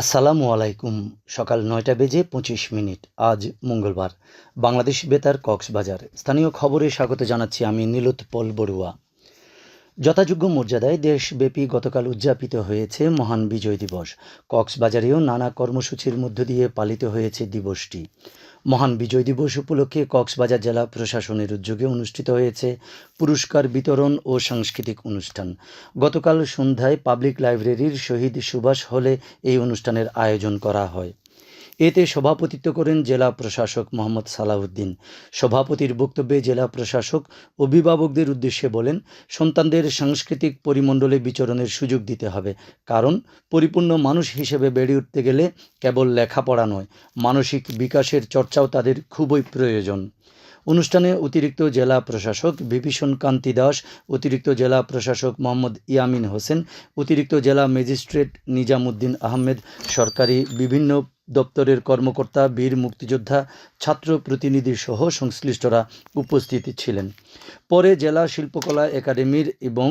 আসসালামু আলাইকুম। সকাল নয়টা বেজে পঁচিশ মিনিট। আজ মঙ্গলবার। বাংলাদেশ বেতার কক্সবাজার। স্থানীয় খবরে স্বাগত জানাচ্ছি আমি নীলোৎপল বড়ুয়া। যথাযোগ্য মর্যাদায় দেশব্যাপী গতকাল উদযাপিত হয়েছে মহান বিজয় দিবস। কক্সবাজারেও নানা কর্মসূচির মধ্য দিয়ে পালিত হয়েছে দিবসটি। মহান বিজয় দিবস উপলক্ষে কক্সবাজার জেলা প্রশাসনের উদ্যোগে অনুষ্ঠিত হয়েছে পুরস্কার বিতরণ ও সাংস্কৃতিক অনুষ্ঠান। গতকাল সন্ধ্যায় পাবলিক লাইব্রেরির শহীদ সুভাষ হলে এই অনুষ্ঠানের আয়োজন করা হয়। এতে সভাপতিত্ব করেন জেলা প্রশাসক মোহাম্মদ সালাউদ্দিন। সভাপতির বক্তব্যে জেলা প্রশাসক অভিভাবকদের উদ্দেশ্যে বলেন, সন্তানদের সাংস্কৃতিক পরিমণ্ডলে বিচরণের সুযোগ দিতে হবে। কারণ, পরিপূর্ণ মানুষ হিসেবে বেড়ে উঠতে গেলে কেবল লেখাপড়া নয়, মানসিক বিকাশের চর্চাও তাদের খুবই প্রয়োজন। অনুষ্ঠানে অতিরিক্ত জেলা প্রশাসক বিভীষণ কান্তি দাস, অতিরিক্ত জেলা প্রশাসক মোহাম্মদ ইয়ামিন হোসেন, অতিরিক্ত জেলা ম্যাজিস্ট্রেট নিজামুদ্দিন আহমেদ, সরকারি বিভিন্ন দপ্তরের কর্মকর্তা, বীর মুক্তিযোদ্ধা, ছাত্র প্রতিনিধি সহ সংশ্লিষ্টরা উপস্থিত ছিলেন। পরে জেলা শিল্পকলা একাডেমির এবং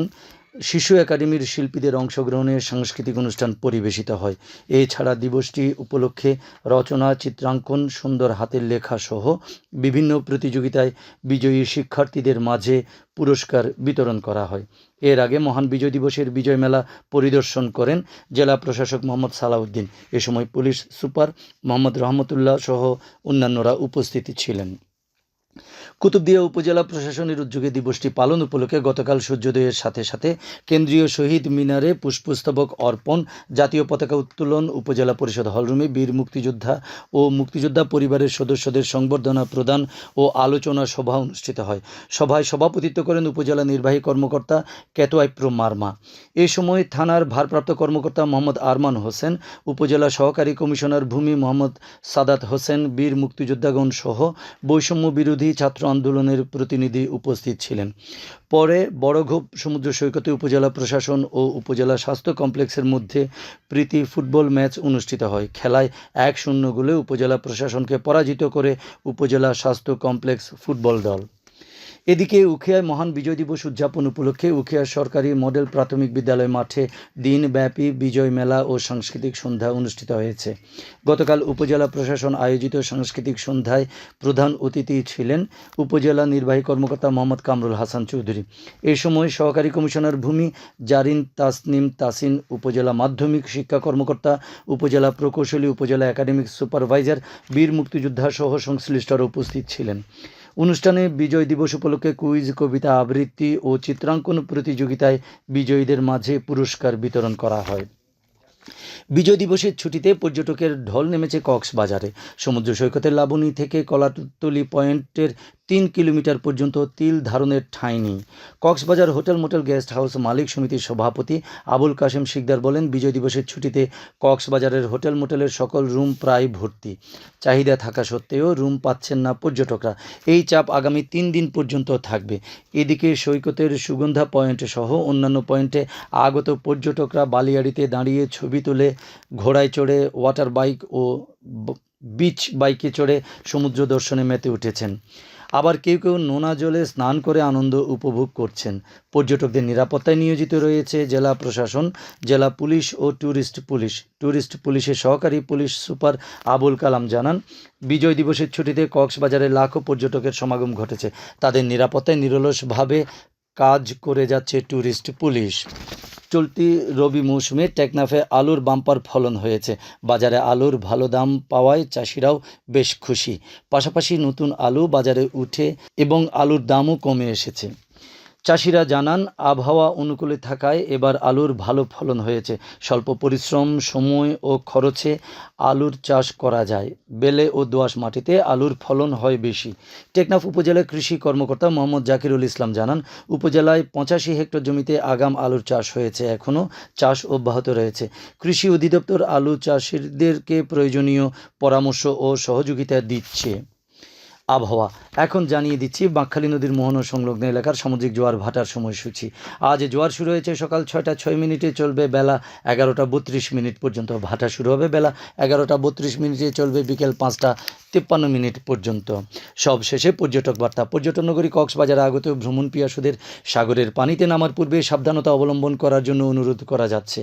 শিশু একাডেমির শিল্পীদের অংশগ্রহণে সাংস্কৃতিক অনুষ্ঠান পরিবেশিত হয়। এছাড়া দিবসটি উপলক্ষে রচনা, চিত্রাঙ্কন, সুন্দর হাতের লেখা সহ বিভিন্ন প্রতিযোগিতায় বিজয়ী শিক্ষার্থীদের মাঝে পুরস্কার বিতরণ করা হয়। এর আগে মহান বিজয় দিবসের বিজয় মেলা পরিদর্শন করেন জেলা প্রশাসক মোহাম্মদ সালাউদ্দিন। এ সময় পুলিশ সুপার মোহাম্মদ রহমতুল্লাহ সহ অন্যান্যরা উপস্থিত ছিলেন। কুতুবদিয়া উপজেলা প্রশাসনের উদ্যোগে দিবসটি পালন উপলক্ষে গতকাল সূর্যোদয়ের সাথে সাথে কেন্দ্রীয় শহীদ মিনারে পুষ্পস্তবক অর্পণ, জাতীয় পতাকা উত্তোলন, উপজেলা পরিষদ হলরুমে বীর মুক্তিযোদ্ধা ও মুক্তিযোদ্ধা পরিবারের সদস্যদের সংবর্ধনা প্রদান ও আলোচনা সভা অনুষ্ঠিত হয়। সভায় সভাপতিত্ব করেন উপজেলা নির্বাহী কর্মকর্তা কেতোয়াইপ্র মার্মা। এ সময় থানার ভারপ্রাপ্ত কর্মকর্তা মোহাম্মদ আরমান হোসেন, উপজেলা সহকারী কমিশনার ভূমি মোহাম্মদ সাদাত হোসেন, বীর মুক্তিযোদ্ধাগণ সহ বৈষম্য বিরোধী ছাত্র আন্দোলনের প্রতিনিধি উপস্থিত ছিলেন। পরে বড়ঘোপ সমুদ্র সৈকতে উপজেলা প্রশাসন ও উপজেলা স্বাস্থ্য কমপ্লেক্সের মধ্যে প্রীতি ফুটবল ম্যাচ অনুষ্ঠিত হয়। খেলায় এক শূন্য গোলে উপজেলা প্রশাসনকে পরাজিত করে উপজেলা স্বাস্থ্য কমপ্লেক্স ফুটবল দল। এদিকে উখিয়ায় মহান বিজয় দিবস উদযাপন উপলক্ষে উখিয়া সরকারি মডেল প্রাথমিক বিদ্যালয় মাঠে দিনব্যাপী বিজয় মেলা ও সাংস্কৃতিক সন্ধ্যা অনুষ্ঠিত হয়েছে। গতকাল উপজেলা প্রশাসন আয়োজিত সাংস্কৃতিক সন্ধ্যায় প্রধান অতিথি ছিলেন উপজেলা নির্বাহী কর্মকর্তা মোহাম্মদ কামরুল হাসান চৌধুরী। এ সময় সহকারী কমিশনার ভূমি জারিন তাসনিম তাসিন, উপজেলা মাধ্যমিক শিক্ষা কর্মকর্তা, উপজেলা প্রকৌশলী, উপজেলা একাডেমিক সুপারভাইজার, বীর মুক্তিযোদ্ধা সহ সংশ্লিষ্টরা উপস্থিত ছিলেন। অনুষ্ঠানে বিজয় দিবস উপলক্ষে কুইজ, কবিতা আবৃত্তি ও চিত্রাঙ্কন প্রতিযোগিতায় বিজয়ীদের মাঝে পুরস্কার বিতরণ করা হয়। বিজয় দিবসের ছুটিতে পর্যটকের ঢল নেমেছে কক্সবাজারে। সমুদ্র সৈকতের লাবণী থেকে কলাতলি পয়েন্টের তিন কিলোমিটার পর্যন্ত তিল ধারণের ঠাঁই নেই। Cox's Bazar hotel motel guest house মালিক সমিতির সভাপতি আবুল কাশেম শিকদার বলেন, বিজয় দিবসের ছুটিতে কক্সবাজারের হোটেল মোটেলের সকল রুম প্রায় ভর্তি। চাহিদা থাকা সত্ত্বেও রুম পাচ্ছেন না পর্যটকরা। এই চাপ আগামী তিন দিন পর্যন্ত থাকবে। এদিকে সৈকতের সুগন্ধা পয়েন্ট সহ অন্যান্য পয়েন্টে আগত পর্যটকরা বালিয়াড়িতে দাঁড়িয়ে ছবি তুলে ঘোড়ায় চড়ে ওয়াটার বাইক ও বিচ বাইকে চড়ে সমুদ্র দর্শনে মেতে উঠেছেন। আবার কেউ কেউ নোনা জলে স্নান করে আনন্দ উপভোগ করছেন। পর্যটকদের নিরাপত্তায় নিয়োজিত রয়েছে জেলা প্রশাসন, জেলা পুলিশ ও ট্যুরিস্ট পুলিশ। ট্যুরিস্ট পুলিশের সহকারী পুলিশ সুপার আবুল কালাম জানান, বিজয় দিবসের ছুটিতে কক্সবাজারে লাখো পর্যটকের সমাগম ঘটেছে। তাদের নিরাপত্তায় নিরলসভাবে কাজ করে যাচ্ছে ট্যুরিস্ট পুলিশ। চলতি রবি মৌসুমে টেকনাফে আলুর বাম্পার ফলন হয়েছে। বাজারে আলুর ভালো দাম পাওয়ায় চাষিরাও বেশ খুশি। পাশাপাশি নতুন আলু বাজারে উঠে এবং আলুর দামও কমে এসেছে। চাষিরা জানান, আবহাওয়া অনুকূলে থাকায় এবার আলুর ভালো ফলন হয়েছে। স্বল্প পরিশ্রম, সময় ও খরচে আলুর চাষ করা যায়। বেলে ও দোআঁশ মাটিতে আলুর ফলন হয় বেশি। টেকনাফ উপজেলার কৃষি কর্মকর্তা মোহাম্মদ জাকিরুল ইসলাম জানান, উপজেলায় পঁচাশি হেক্টর জমিতে আগাম আলুর চাষ হয়েছে। এখনও চাষ অব্যাহত রয়েছে। কৃষি অধিদপ্তর আলু চাষিদেরকে প্রয়োজনীয় পরামর্শ ও সহযোগিতা দিচ্ছে। আবহাওয়া। এখন জানিয়ে দিচ্ছি, বাঁকখালী নদীর মোহনা সংলগ্ন এলাকার সামুদ্রিক জোয়ার ভাটার সময়সূচি। আজ জোয়ার শুরু হয়েছে সকাল ছয়টা ছয় মিনিটে, চলবে বেলা এগারোটা বত্রিশ মিনিট পর্যন্ত। ভাটা শুরু হবে বেলা এগারোটা বত্রিশ মিনিটে, চলবে বিকেল পাঁচটা তিপ্পান্ন মিনিট পর্যন্ত। সব শেষে পর্যটক বার্তা। পর্যটন নগরী কক্সবাজারে আগত ভ্রমণ পিয়াসুদের সাগরের পানিতে নামার পূর্বে সাবধানতা অবলম্বন করার জন্য অনুরোধ করা যাচ্ছে।